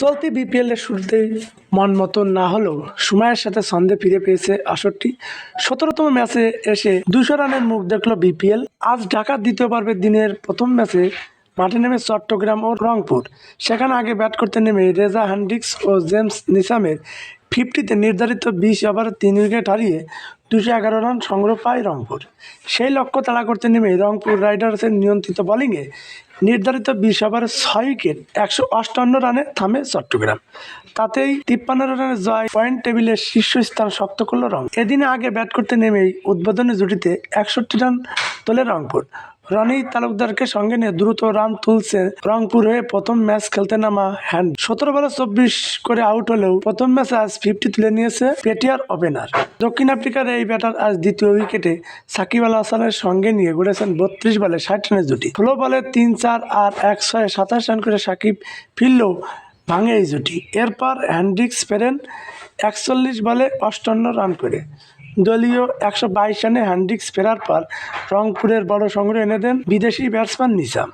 চলতি বিপিএল এর শুরুতেই মন মতন না হলেও সময়ের সাথে ছন্দে ফিরে পেয়েছে আসরটি সতেরোতম ম্যাচে এসে দুশো রানের মুখ দেখল বিপিএল আজ ঢাকার দ্বিতীয় পর্বের দিনের প্রথম ম্যাচে মাঠে নেমে চট্টগ্রাম ও রংপুর। সেখানে আগে ব্যাট করতে নেমে রেজা হ্যান্ডিক্স ও জেমস নিসামের ফিফটিতে নির্ধারিত বিশ ওভারে তিন উইকেট হারিয়ে দুশো এগারো রান সংগ্রহ পায় রংপুর। সেই লক্ষ্য তাড়া করতে নেমে রংপুর রাইডার্সের নিয়ন্ত্রিত বোলিংয়ে নির্ধারিত বিশ ওভারে ছয় উইকেট, একশো অষ্টান্ন রানে থামে চট্টগ্রাম। তাতেই তিপ্পান্ন রানের জয় পয়েন্ট টেবিলের শীর্ষস্থান শক্ত করল রং এদিনে আগে ব্যাট করতে নেমেই উদ্বোধনী জুটিতে একষট্টি রান তোলে রংপুর। রনি তালুকদারকে সঙ্গে নিয়ে দ্রুত রান তুলছে রংপুর হয়ে প্রথম ম্যাচ খেলতে নামা হ্যান্ড সতেরো বলে চব্বিশ করে আউট হলেও প্রথম ম্যাচে আজ ফিফটি তুলে নিয়েছে পেটিয়ার ওপেনার। দক্ষিণ আফ্রিকার এই ব্যাটার আজ দ্বিতীয় উইকেটে সাকিব আল হাসানের সঙ্গে নিয়ে গড়েছেন বত্রিশ বলে ষাট রানের জুটি। ষোলো বলে তিন চার আর এক ছয় সাতাশ রান করে সাকিব ফিরলেও ভাঙে এই জুটি। এরপর হ্যান্ড্রিক্স ফেরেন একচল্লিশ বলে অষ্টান্ন রান করে। দলীয় একশো বাইশ রানে হ্যান্ড্রিক্স ফেরার পর রংপুরের বড় সংগ্রহ এনে দেন বিদেশি ব্যাটসম্যান নিজাম।